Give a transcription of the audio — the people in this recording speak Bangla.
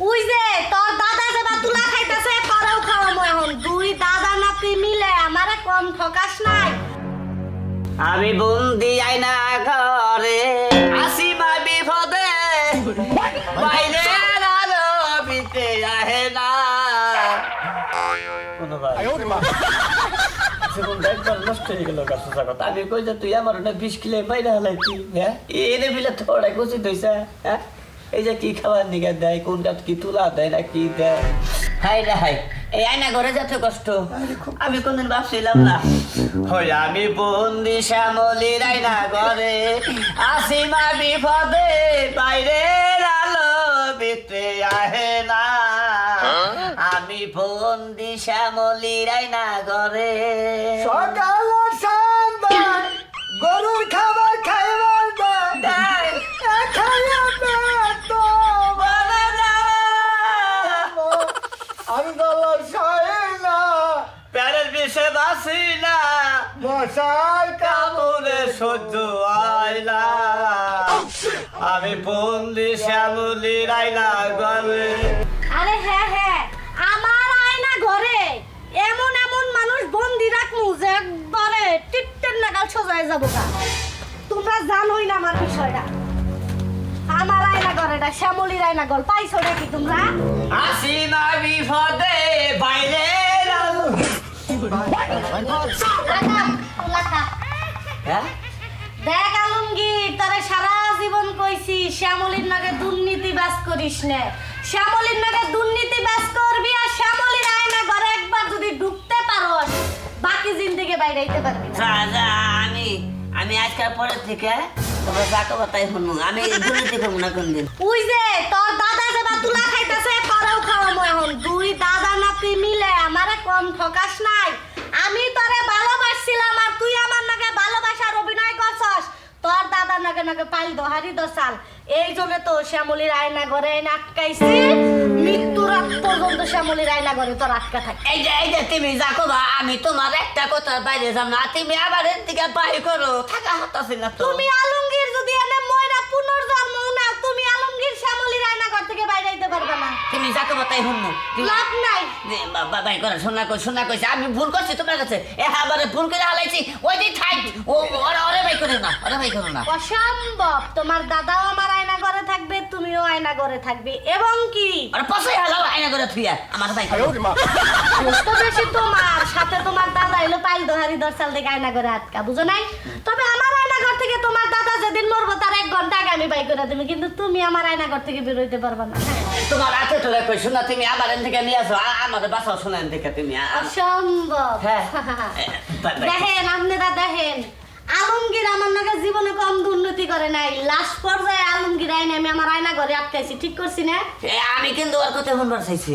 ওই যে তোর দাদা যে তুলা খাইতেছে তোরাও খাওয়াবো এখন দুই দাদা নাতি মিলে আমারে কম ঠকাস নাই। আমি বন্দি আইনা ঘরে আসি মা বিপদে। বাইরে আলো বিতে আহে না। আমি কই যে তুই আমার না বিষ কিলে বাইরে হালাইছি হ্যাঁ? এনে বিলে থোড়াই কষি দইছা হ্যাঁ? এই যে কি খাবার নিগে দেয় কোন কোনটা কি তুলা দেয় না কি দেয়? হাই রে হাই এই আয়না ঘরে যাতে কষ্ট আমি কোনদিন ভাবছিলাম না। হই আমি বন্দি শ্যামলির আয়না ঘরে আসি মা বিপদে বাইরে আলো বিতে আহে না। আমি বন্দি শ্যামলির আয়না ঘরে আমি গলা সহে না। প্যারের বিষে বাসি না। মশাই কামড়ে সহ্য হয় না। আমি বন্দি শ্যামলির আয়না ঘরে। আরে হ্যাঁ হ্যাঁ আমার আয়না ঘরে। এমন এমন মানুষ বন্দি রাখমু যে একবারে টিট্টের নাগাল সোজায় যাব তোমরা জানোই না আমার বিষয়টা। আমার আয়না ঘরেটা শ্যামলির আয়না ঘর পাইছো নাকি তোমরা? আসি না বিপদে বাইরে। হ্যাঁ? দেখ আলমগীর তারে সারা জীবন কইছি শ্যামলির নাগে দুর্নীতি বাস করিস না। শ্যামলির নাগে দুর্নীতি বাস করবি আর শ্যামলির আয়না ঘরে একবার যদি ঢুকতে পারোস বাকি জিন্দিগি বাইরে আইতে পারবি না। রাজা আমি আমি আজকাল পরের থেকে তোমরা যাকে বাতাই শুনু আমি দুর্নীতি করব না কোনদিন। ওই যে তোর দাদা যে তুলা খাইতেছে তোরাও খাওয়াবো এখন দুই দাদা নাতি মিলে আমারে কম ঠকাস নাই। আমি তোরে ভালোবাসছিলাম আর তুই আমার নাকে ভালোবাসার অভিনয় করছস। তোর দাদা নাকে নাকে পাইল দোহারি দোসাল। এই জন্য তো শ্যামলির আয়না ঘরে আটকাইছি। মৃত্যুর পর্যন্ত শ্যামলির আয়না ঘরে তোর আটকা থাকে। এই যে এই যে তুমি যাকো বা আমি তোমার একটা কথা বাইরে যাম না। তুমি আবার এর দিকে বাই করো। থাকা তুমি যদি এনে ময়রা পুনর্জন্ম না তুমি আলমগীর শ্যামলির আয়না ঘর থেকে বাইরে আইতে পারবে যাকে বাতাই শুনু লাভ নাই। বাবাই করে শোনা কই শোনা কইছে আমি ভুল করছি তোমার কাছে। এ আবার ভুল করে হালাইছি। ওই দিন থাই ও ওরে ওরে ভাই করে না ওরে ভাই করো না। অসম্ভব তোমার দাদাও আমার আয়না ঘরে থাকবে তুমিও আয়না ঘরে থাকবে এবং কি? পছই হালাও আইনা করে থুইয়া আমার ভাই করো তো বেশি তোমার সাথে তোমার দাদা এলো পাইল দোহারি দরসাল থেকে আয়না ঘরে আটকা বুঝো নাই? তবে আমার আয়না ঘর থেকে তোমার দাদা যেদিন মরবো তার এক ঘণ্টা আগে আমি বাই করে দেবে কিন্তু তুমি আমার আয়না ঘর থেকে বেরোইতে পারবা না। তোমার আছে তো দেখো শোনা তুমি আমার এন থেকে নিয়ে আসো। আমার বাসাও শোনা এন থেকে তুমি অসম্ভব। হ্যাঁ। দেখেন আপনারা দেখেন আলমগীর আমার নাকি জীবনে কম দুর্নীতি করে নাই। লাস্ট পর্যায়ে আলমগীর আইনে আমি আমার আয়না ঘরে আটকাইছি ঠিক করছি না? এ, আমি কিন্তু ওর কথা শুনবার চাইছি।